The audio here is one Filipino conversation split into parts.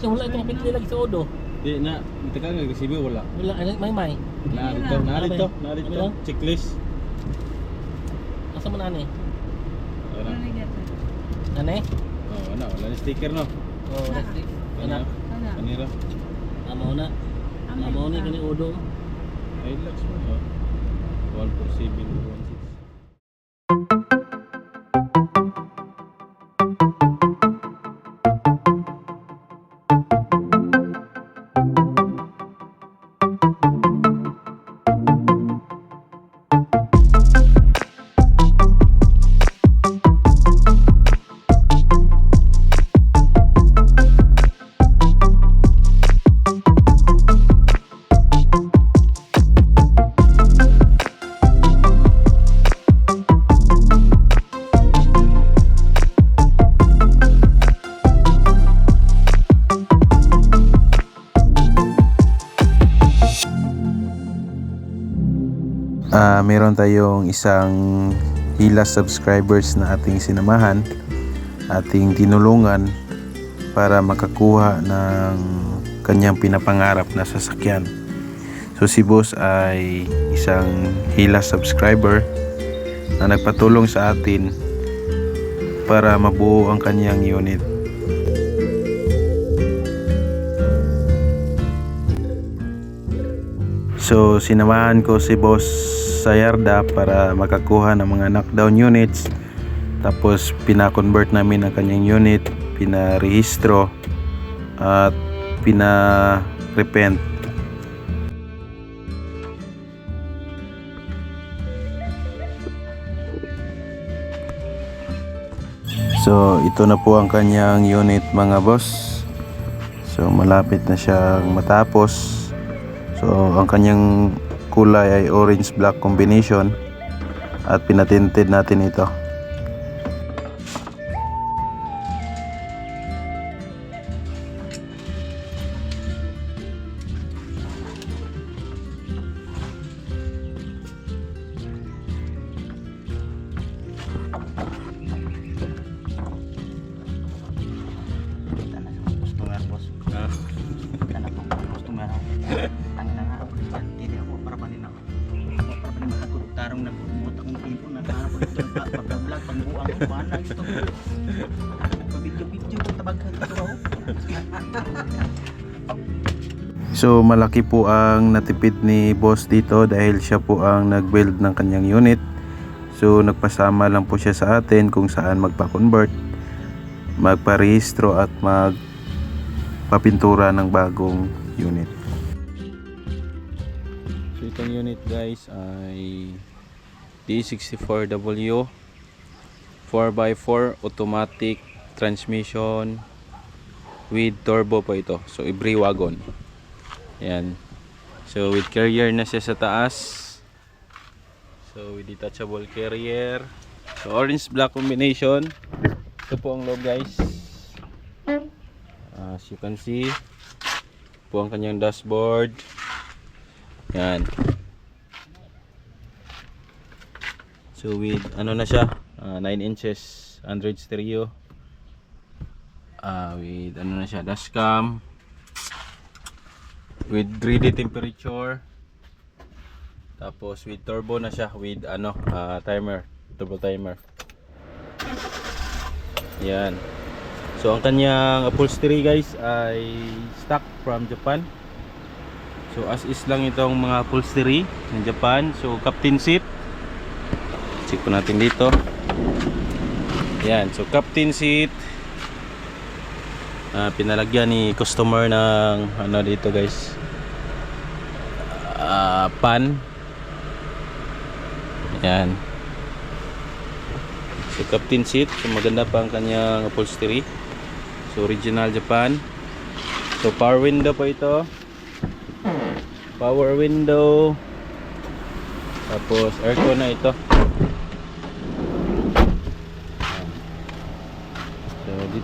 Siya wala itong pitli lagi sa Odo. Di na, kita ka nga resibo wala. Wala, ay, may may. Na dito, na dito, na dito. Ano? Checklist. Asa man ane? Wala. Ane? Oh, wala, wala ni sticker no. Oh, that's it. Ana. Kanira. Amo na. Amo ni kani Odo. Ay, relax mo. Oh. 147 16. Ah, meron tayong isang hila subscribers na ating sinamahan, ating tinulungan para makakuha ng kanyang pinapangarap na sasakyan. So si boss ay isang hila subscriber na nagpatulong sa atin para mabuo ang kanyang unit. So sinamahan ko si boss sa Yarda para makakuha ng mga knockdown units. Tapos pina-convert namin ang kanyang unit, pinarehistro at pina-repent. So ito na po ang kanyang unit mga boss. So malapit na siyang matapos. So, ang kanyang kulay ay orange black combination at pinatinted natin ito. Paano ito pabidyo-bidyo ko tabaghan ito ako So, malaki po ang natipid ni boss dito dahil siya po ang nag-build ng kanyang unit. So, nagpasama lang po siya sa atin kung saan magpa-convert, magparehistro at magpapintura ng bagong unit. So itong unit guys ay D64W 4x4 automatic transmission with turbo po ito. So every wagon. Yan. So with carrier na siya sa taas. So with detachable carrier. So orange black combination. Ito po ang loob guys. As you can see, po ang kanyang dashboard. Yan. So with ano na siya, ah, 9 inches Android stereo. Ah with ano na siya, dashcam. With 3D temperature. Tapos with turbo na siya with ano, ah, timer, turbo timer. Yan. So ang kanyang upholstery guys ay stock from Japan. So as is lang itong mga upholstery ng Japan. So captain seat. Check po natin dito. Yan, so captain seat. Ah, pinalagyan ni customer ng ano dito guys. Ah, pan. Yan. So captain seat, so maganda pa ang kanyang upholstery. So original Japan. So power window po ito power window tapos aircon na ito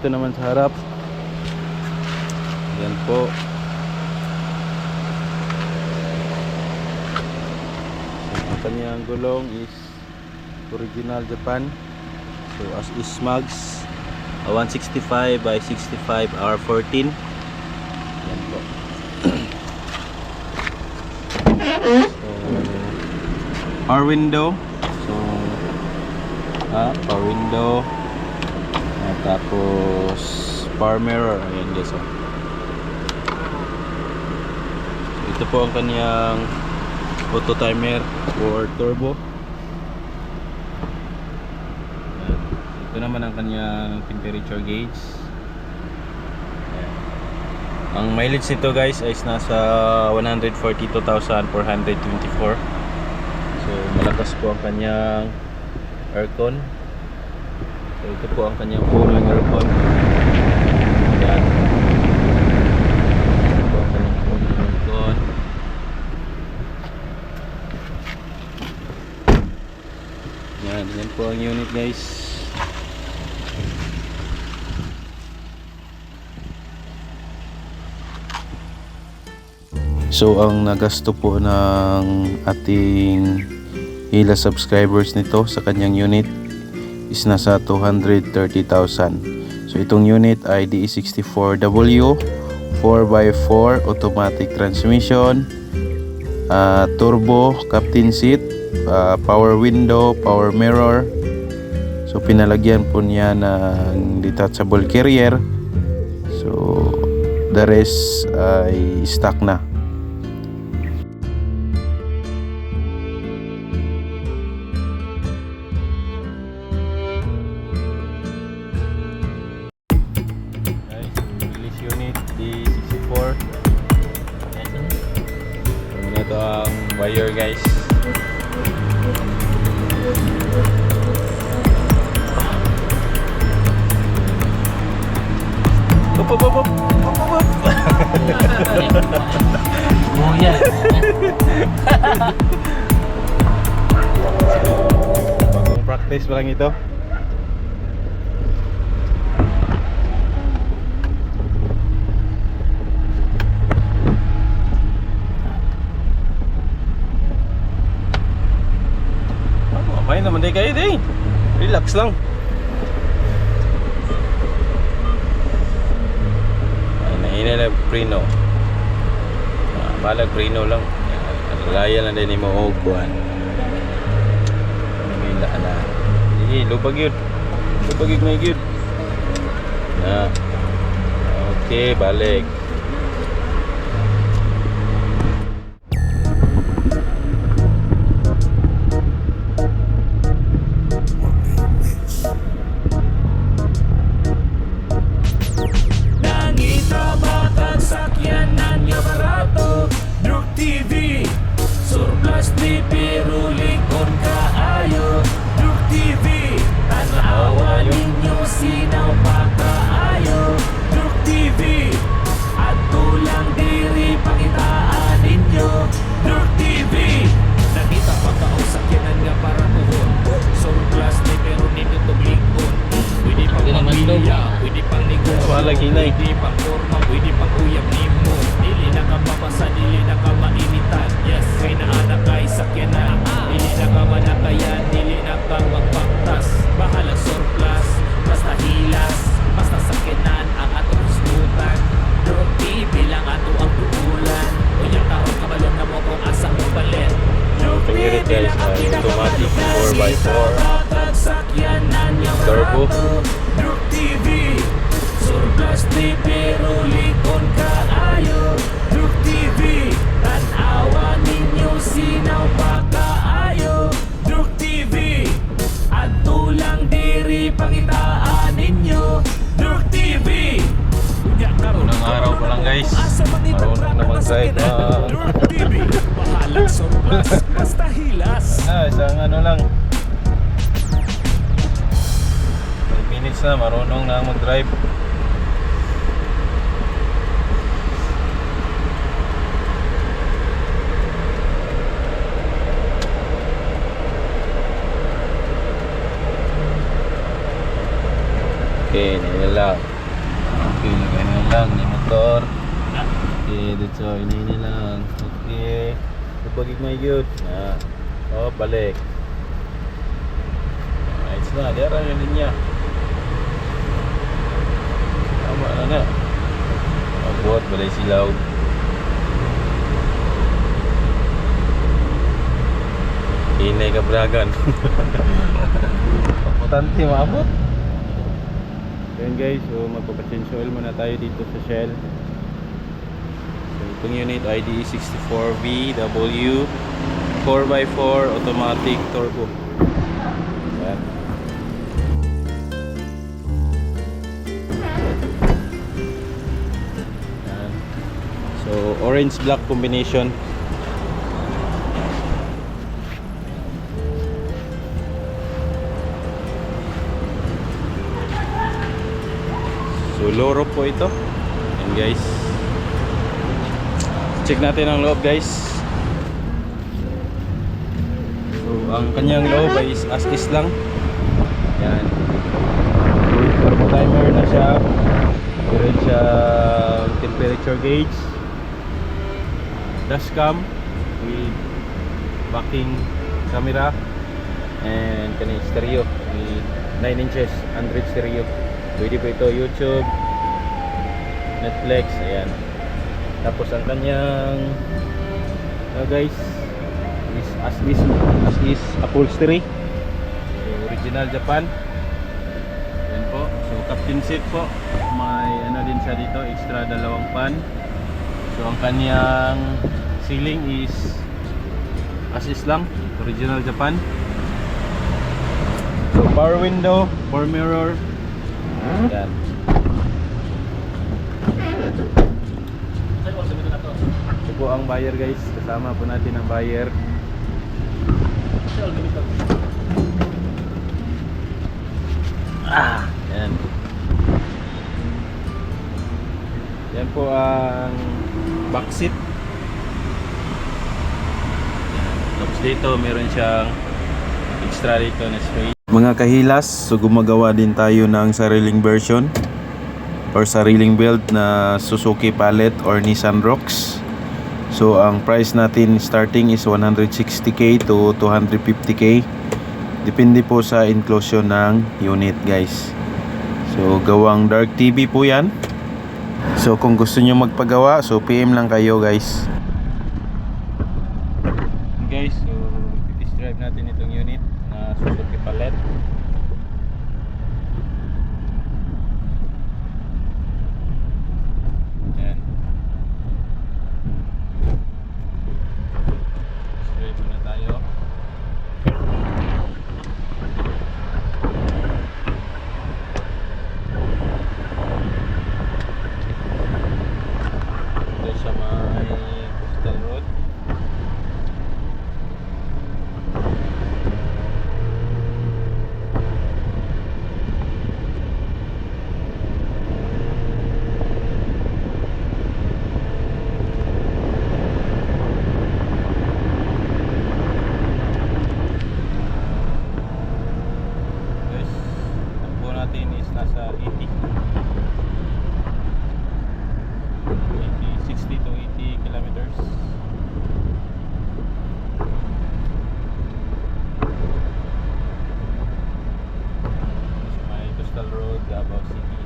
dito naman sa harap. Yan po. Ang kanyang gulong is original Japan. So as is mags 165 by 65 R14 yan po. So, power window. So ah, power window. Tapos, power mirror. Ayan guys. Oh. Ito po ang kanyang auto timer or turbo. Ito naman ang kanyang temperature gauge. Ang mileage nito guys ay nasa 142,424. So malakas po ang kanyang aircon. So ito po ang kanyang full aircon. Ayan. Ito po ang kanyang full aircon. Yan, yan po ang unit guys. So ang nagasto po ng ating Hila subscribers nito sa kanyang unit is nasa 230,000. So itong unit ay DE64W 4x4 automatic transmission, ah, turbo, captain seat, ah, power window, power mirror. So pinalagyan po niya ng detachable carrier. So the rest ay stock na. Wire guys. Up, up, up, up, up, up, up. Buya. Bagong practice pa lang ito. Okay naman din kayo din. Relax lang. Ay, nahina na prino. Ah, balag prino lang. Laya lang din mo og kuhan. Namila na. Sige, lubag yun. Lubag yun na yun. Na. Okay, balik. Turbo. Druk TV Surplus di pero likon kaayo Druk TV Tanawa ninyo sinaw pa kaayo Druk TV At tulang diri pangitaan ninyo Druk TV Unang araw pa lang, guys. Marunong na ng mag-drive, sakyanan. ah. Druk TV Bahalang surplus Basta hilas Ah, isang ano lang. 5 minutes na, marunong na mag-drive. Okay, nila lang. Okay, lagay na lang ni motor. Okay, dito, ini lang. Okay. Kapag may good. Ah. Oh, balik. Ayos na, diara yung linya. Tama na na. Mabuhat, balay silaw. Inay kabragan. Importante maabot. Yan guys, so magpapachange oil muna tayo dito sa Shell. So itong unit ID 64VW 4x4 automatic turbo. Orange black combination. So loro po ito. Yan guys. Check natin ang loob guys. So ang kanyang loob ay as is lang. Yan. Turbo timer na siya. Meron siya temperature gauge. Dashcam with backing camera and kani stereo with 9 inches Android stereo. Pwede po ito YouTube Netflix ayan. Tapos ang kanyang uh, guys is as is as is upholstery. So, original Japan. Yan po. So captain seat po. May ano din siya dito extra dalawang fan so ang kanyang ceiling is as is lang original Japan. So power window power mirror. Yan ito po ang buyer guys. Kasama po natin ang buyer. Ah yan yan po ang back seat Yan. Tapos dito meron siyang extra dito na space Mga kahilas, so gumagawa din tayo ng sariling version or sariling build na Suzuki Palette or Nissan Rocks. So ang price natin starting is 160k to 250k. Depende po sa inclusion ng unit guys. So gawang dark TV po yan. So kung gusto nyo magpagawa, so PM lang kayo guys. guys Davao City.